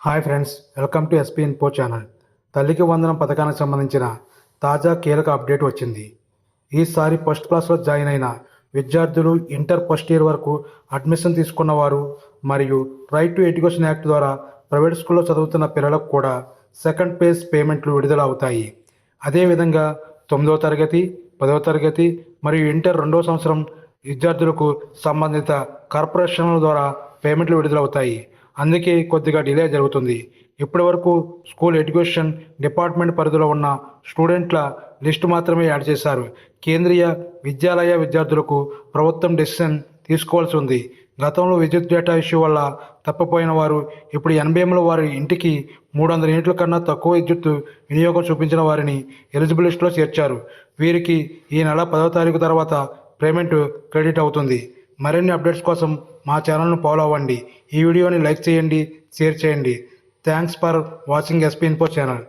Hi friends welcome to SP info channel. తల్లికి వందనం పథకానికి సంబంధించిన తాజా కీలక అప్డేట్ వచ్చింది. ఈసారి ఫస్ట్ క్లాస్లో జాయిన్ అయిన విద్యార్థులు ఇంటర్ ఫస్ట్ ఇయర్ వరకు అడ్మిషన్ తీసుకున్న వారు మరియు రైట్ టు ఎడ్యుకేషన్ యాక్ట్ ద్వారా ప్రైవేట్ స్కూల్లో చదువుతున్న పిల్లలకు కూడా సెకండ్ ఫేజ్ పేమెంట్లు విడుదల అవుతాయి అదేవిధంగా తొమ్మిదవ తరగతి పదవ తరగతి మరియు ఇంటర్ రెండవ సంవత్సరం విద్యార్థులకు సంబంధిత కార్పొరేషన్ల ద్వారా పేమెంట్లు విడుదలవుతాయి. అందుకే కొద్దిగా డిలే జరుగుతుంది. ఇప్పటి వరకు స్కూల్ ఎడ్యుకేషన్ డిపార్ట్మెంట్ పరిధిలో ఉన్న స్టూడెంట్ల లిస్టు మాత్రమే యాడ్ చేశారు. కేంద్రీయ విద్యాలయ విద్యార్థులకు ప్రభుత్వం డెసిషన్ తీసుకోవాల్సి ఉంది. గతంలో విద్యుత్ డేటా ఇష్యూ వల్ల తప్పిపోయిన వారు ఇప్పుడు ఎన్బిఎంలో వారి ఇంటికి మూడు వందల యూనిట్ల కన్నా తక్కువ విద్యుత్ వినియోగం చూపించిన వారిని ఎలిజిబుల్ లిస్టులో చేర్చారు. వీరికి ఈ నెల పదవ తారీఖు తర్వాత పేమెంట్ క్రెడిట్ అవుతుంది. మరిన్ని అప్డేట్స్ కోసం మా ఛానల్ను ఫాలో అవ్వండి. ఈ వీడియోని లైక్ చేయండి షేర్ చేయండి. Thanks for watching SP info channel.